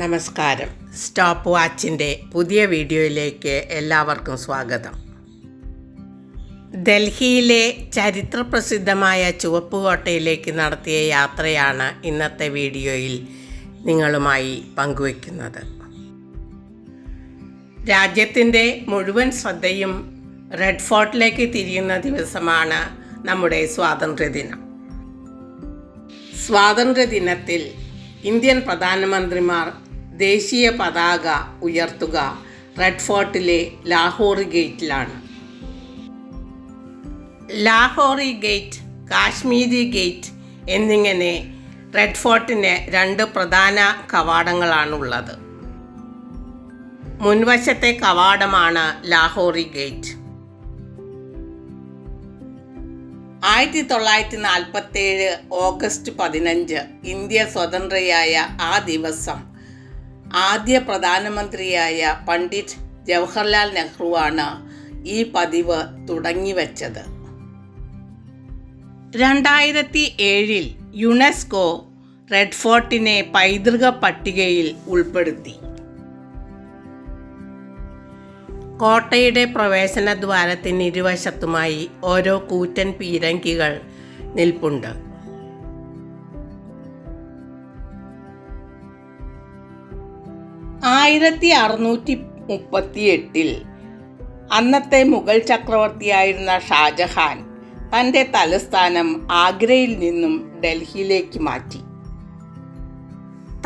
നമസ്കാരം. സ്റ്റോപ്പ് വാച്ചിന്റെ പുതിയ വീഡിയോയിലേക്ക് എല്ലാവർക്കും സ്വാഗതം. ഡൽഹിയിലെ ചരിത്രപ്രസിദ്ധമായ ചുവപ്പുകോട്ടയിലേക്ക് നടത്തിയ യാത്രയാണ് ഇന്നത്തെ വീഡിയോയിൽ നിങ്ങളുമായി പങ്കുവയ്ക്കുന്നത്. രാജ്യത്തിന്റെ മുഴുവൻ ശ്രദ്ധയും റെഡ് ഫോർട്ടിലേക്ക് തിരിയുന്ന ദിവസമാണ് നമ്മുടെ സ്വാതന്ത്ര്യദിനം. സ്വാതന്ത്ര്യദിനത്തിൽ ഇന്ത്യൻ പ്രധാനമന്ത്രിമാർ ദേശീയ പതാക ഉയർത്തുക റെഡ് ഫോർട്ടിലെ ലാഹോറി ഗേറ്റിലാണ്. ലാഹോറി ഗേറ്റ് കാശ്മീരി ഗേറ്റ് എന്നിങ്ങനെ റെഡ് ഫോർട്ടിന് രണ്ട് പ്രധാന കവാടങ്ങളാണുള്ളത്. മുൻവശത്തെ കവാടമാണ് ലാഹോറി ഗേറ്റ്. ആയിരത്തി തൊള്ളായിരത്തി നാൽപ്പത്തി ഏഴ് ഓഗസ്റ്റ് പതിനഞ്ച് ഇന്ത്യ സ്വതന്ത്രയായ ആ ദിവസം ആദ്യ പ്രധാനമന്ത്രിയായ പണ്ഡിറ്റ് ജവഹർലാൽ നെഹ്റുവാണ് ഈ പതിവ് തുടങ്ങിവെച്ചത്. രണ്ടായിരത്തി ഏഴിൽ യുനെസ്കോ റെഡ് ഫോർട്ടിനെ പൈതൃക പട്ടികയിൽ ഉൾപ്പെടുത്തി. കോട്ടയുടെ പ്രവേശന ദ്വാരത്തിന് ഇരുവശത്തുമായി ഓരോ കൂറ്റൻ പീരങ്കികൾ നിൽപ്പുണ്ട്. ആയിരത്തി അറുന്നൂറ്റി മുപ്പത്തി എട്ടിൽ അന്നത്തെ മുഗൾ ചക്രവർത്തിയായിരുന്ന ഷാജഹാൻ തന്റെ തലസ്ഥാനം ആഗ്രയിൽ നിന്നും ഡൽഹിയിലേക്ക് മാറ്റി.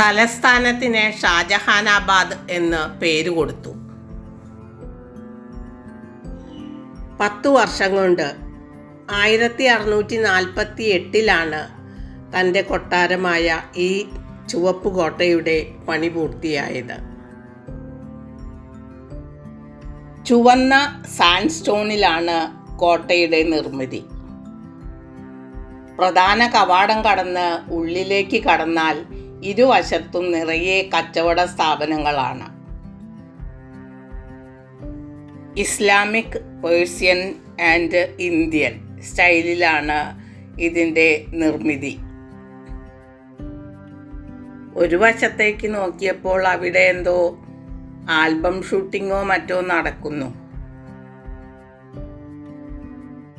തലസ്ഥാനത്തിന് ഷാജഹാനാബാദ് എന്ന് പേര് കൊടുത്തു. പത്തു വർഷം കൊണ്ട് ആയിരത്തി അറുന്നൂറ്റി നാൽപ്പത്തി എട്ടിലാണ് തന്റെ കൊട്ടാരമായ ഈ ചുവപ്പ് കോട്ടയുടെ പണി പൂർത്തിയായത്. ചുവന്ന സാൻഡ്സ്റ്റോണിലാണ് കോട്ടയുടെ നിർമ്മിതി. പ്രധാന കവാടം കടന്ന് ഉള്ളിലേക്ക് കടന്നാൽ ഇരുവശത്തും നിറയെ കച്ചവട സ്ഥാപനങ്ങളാണ്. ഇസ്ലാമിക് പേഴ്സ്യൻ ആൻഡ് ഇന്ത്യൻ സ്റ്റൈലിലാണ് ഇതിന്റെ നിർമ്മിതി. ഒരു വശത്തേക്ക് നോക്കിയപ്പോൾ അവിടെ എന്തോ ആൽബം ഷൂട്ടിങ്ങോ മറ്റോ നടക്കുന്നു.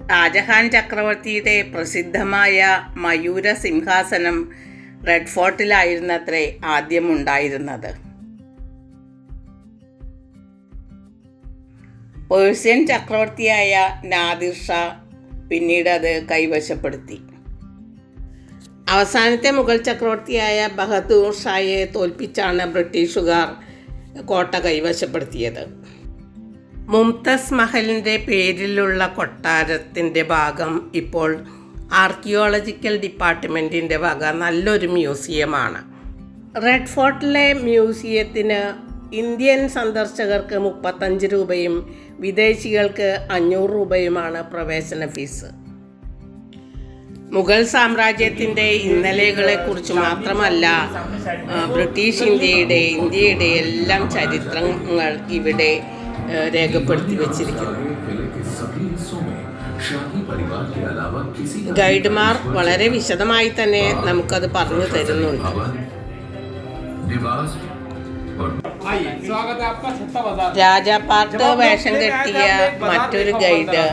ഷാജഹാൻ ചക്രവർത്തിയുടെ പ്രസിദ്ധമായ മയൂര സിംഹാസനം റെഡ് ഫോർട്ടിലായിരുന്നത്രേ ആദ്യമുണ്ടായിരുന്നത്. പേഴ്സ്യൻ ചക്രവർത്തിയായ നാദിർ ഷാ പിന്നീട് അത് കൈവശപ്പെടുത്തി. അവസാനത്തെ മുഗൾ ചക്രവർത്തിയായ ബഹദൂർ ഷായെ തോൽപ്പിച്ചാണ് ബ്രിട്ടീഷുകാർ കോട്ട കൈവശപ്പെടുത്തിയത്. മുംതസ് മഹലിന്റെ പേരിലുള്ള കൊട്ടാരത്തിന്റെ ഭാഗം ഇപ്പോൾ ആർക്കിയോളജിക്കൽ ഡിപ്പാർട്ട്മെന്റിന്റെ വക നല്ലൊരു മ്യൂസിയമാണ്. റെഡ് ഫോർട്ടിലെ മ്യൂസിയത്തിന് ഇന്ത്യൻ സന്ദർശകർക്ക് മുപ്പത്തഞ്ച് രൂപയും വിദേശികൾക്ക് അഞ്ഞൂറ് രൂപയുമാണ് പ്രവേശന ഫീസ്. മുഗൾ സാമ്രാജ്യത്തിന്റെ ഇന്നലെകളെക്കുറിച്ച് മാത്രമല്ല ബ്രിട്ടീഷ് ഇന്ത്യയുടെ ഇന്ത്യയുടെ എല്ലാം ചരിത്രങ്ങൾ ഇവിടെ രേഖപ്പെടുത്തി വച്ചിരിക്കുന്നു. ഗൈഡ്മാർ വളരെ വിശദമായി തന്നെ നമുക്കത് പറഞ്ഞു തരുന്നുണ്ട്. രാജാപാർട്ട് വേഷം കെട്ടിയ മറ്റൊരു ഗൈഡ്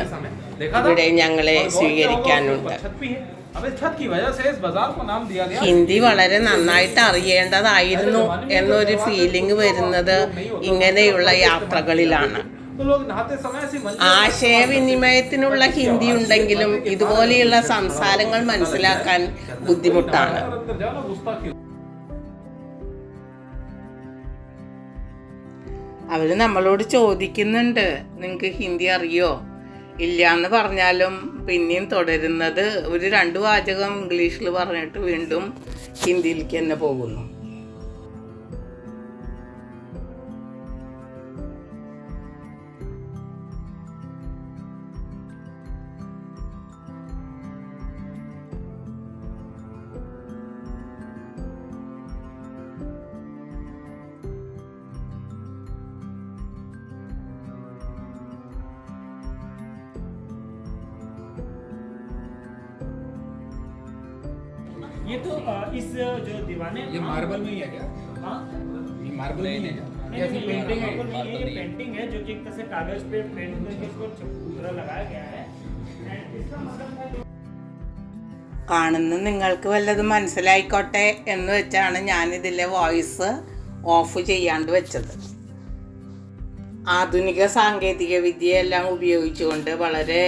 ഇവിടെ ഞങ്ങളെ സ്വീകരിക്കാനുണ്ട് ഹിന്ദി വളരെ നന്നായിട്ട് അറിയേണ്ടതായിരുന്നു എന്നൊരു ഫീലിംഗ് വരുന്നത് ഇങ്ങനെയുള്ള യാത്രകളിലാണ്. ആശയവിനിമയത്തിനുള്ള ഹിന്ദി ഉണ്ടെങ്കിലും ഇതുപോലെയുള്ള സംസാരങ്ങൾ മനസ്സിലാക്കാൻ ബുദ്ധിമുട്ടാണ്. അവർ നമ്മളോട് ചോദിക്കുന്നുണ്ട് നിങ്ങൾക്ക് ഹിന്ദി അറിയോ? ഇല്ല എന്ന് പറഞ്ഞാലും പിന്നെയും തുടരുന്നത് ഒരു രണ്ട് വാചകം ഇംഗ്ലീഷിൽ പറഞ്ഞിട്ട് വീണ്ടും ഹിന്ദിയിലേക്ക് തന്നെ പോകുന്നു. ये तो अ, इस जो दीवाने ये मार्बल में ही है क्या हाँ मार्बल नहीं है नहीं, कैसी नहीं, ये पेंटिंग है marble नहीं है, ये पेंटिंग है जो कि एक तरह से कागज पे पेंट करके इसको पूरा लगाया गया है एंड इसका मतलब है കാണുന്ന നിങ്ങൾക്ക് വല്ലതും മനസ്സിലായിക്കോട്ടെ എന്ന് വെച്ചാണ് ഞാനിതിലെ വോയിസ് ഓഫ് ചെയ്യാണ്ട് വെച്ചത് ആധുനിക സാങ്കേതിക വിദ്യയെല്ലാം ഉപയോഗിച്ചുകൊണ്ട് വളരെ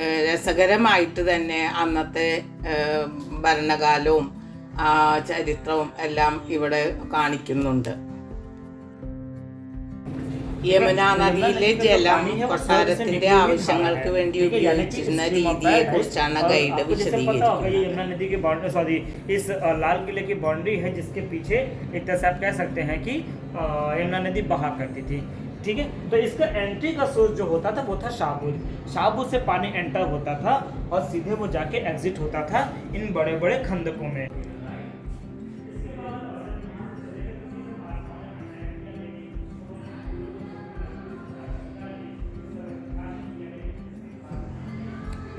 ഏഹ്, രസകരമായിട്ട് തന്നെ അന്നത്തെ ഏഹ്, ഭരണകാലവും ചരിത്രവും എല്ലാം ഇവിടെ കാണിക്കുന്നുണ്ട്. യമുന നദിയിലെ ജലം കൊട്ടാരത്തിന്റെ ആവശ്യങ്ങൾക്ക് വേണ്ടി ഉപയോഗിച്ചിരുന്ന രീതിയെ കുറിച്ചാണ് ഗൈഡ് വിശദീകരിക്കുന്നത്. यमुना नदी की बाउंड्री सॉरी इस अ, लाल किले की बाउंड्री है जिसके पीछे एक तरह से आप कह सकते हैं कि अ, यमुना नदी बहा करती थी ठीक है तो इसका एंट्री का सोर्स जो होता था वो था शाहपुर शाहपुर से पानी एंटर होता था और सीधे वो जाके एग्जिट होता था इन बड़े बड़े खंदकों में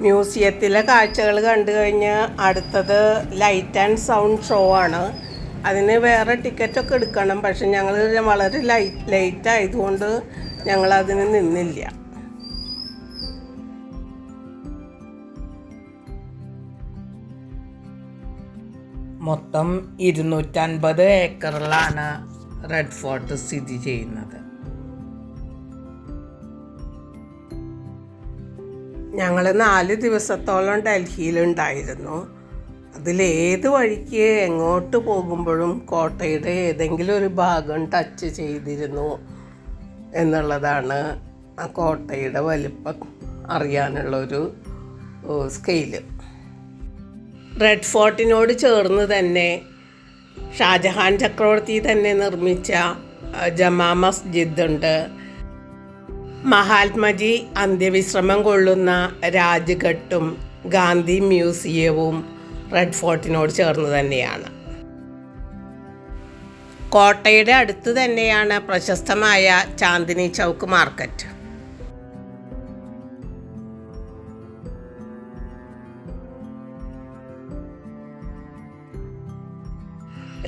മ്യൂസിയത്തിലെ കാഴ്ചകൾ കണ്ടു കഴിഞ്ഞ് അടുത്തത് ലൈറ്റ് ആൻഡ് സൗണ്ട് ഷോ ആണ് അതിന് വേറെ ടിക്കറ്റൊക്കെ എടുക്കണം. പക്ഷെ ഞങ്ങൾ വളരെ ലൈറ്റ് ലേറ്റ് ആയതുകൊണ്ട് ഞങ്ങൾ അതിന് നിന്നില്ല. മൊത്തം ഇരുന്നൂറ്റൻപത് ഏക്കറിലാണ് റെഡ് ഫോർട്ട് സ്ഥിതി ചെയ്യുന്നത്. ഞങ്ങൾ നാല് ദിവസത്തോളം ഡൽഹിയിലുണ്ടായിരുന്നു. അതിലേത് വഴിക്ക് എങ്ങോട്ട് പോകുമ്പോഴും കോട്ടയുടെ ഏതെങ്കിലും ഒരു ഭാഗം ടച്ച് ചെയ്തിരുന്നു എന്നുള്ളതാണ് ആ കോട്ടയുടെ വലിപ്പം അറിയാനുള്ളൊരു സ്കെയിൽ റെഡ് ഫോർട്ടിനോട് ചേർന്ന് തന്നെ ഷാജഹാൻ ചക്രവർത്തി തന്നെ നിർമ്മിച്ച ജമാ മസ്ജിദ് ഉണ്ട്. മഹാത്മജി അന്ത്യവിശ്രമം കൊള്ളുന്ന രാജ്ഘട്ടും ഗാന്ധി മ്യൂസിയവും റെഡ് ഫോർട്ടിനോട് ചേർന്ന് തന്നെയാണ്. കോട്ടയുടെ അടുത്ത് തന്നെയാണ് പ്രശസ്തമായ ചാന്ദിനി ചൗക്ക് മാർക്കറ്റ്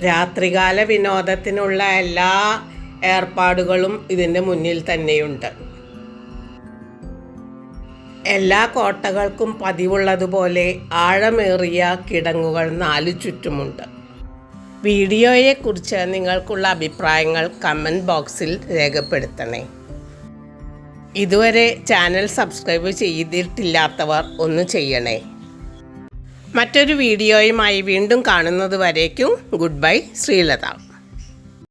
രാത്രികാല വിനോദത്തിനുള്ള എല്ലാ ഏർപ്പാടുകളും ഇതിന്റെ മുന്നിൽ തന്നെയുണ്ട്. എല്ലാ കോട്ടകൾക്കും പതിവുള്ളതുപോലെ ആഴമേറിയ കിടങ്ങുകൾ നാലു ചുറ്റുമുണ്ട്. വീഡിയോയെക്കുറിച്ച് നിങ്ങൾക്കുള്ള അഭിപ്രായങ്ങൾ കമന്റ് ബോക്സിൽ രേഖപ്പെടുത്തണേ. ഇതുവരെ ചാനൽ സബ്സ്ക്രൈബ് ചെയ്തിട്ടില്ലാത്തവർ ഒന്ന് ചെയ്യണേ. മറ്റൊരു വീഡിയോയുമായി വീണ്ടും കാണുന്നത് വരേക്കും ഗുഡ് ബൈ ശ്രീലത.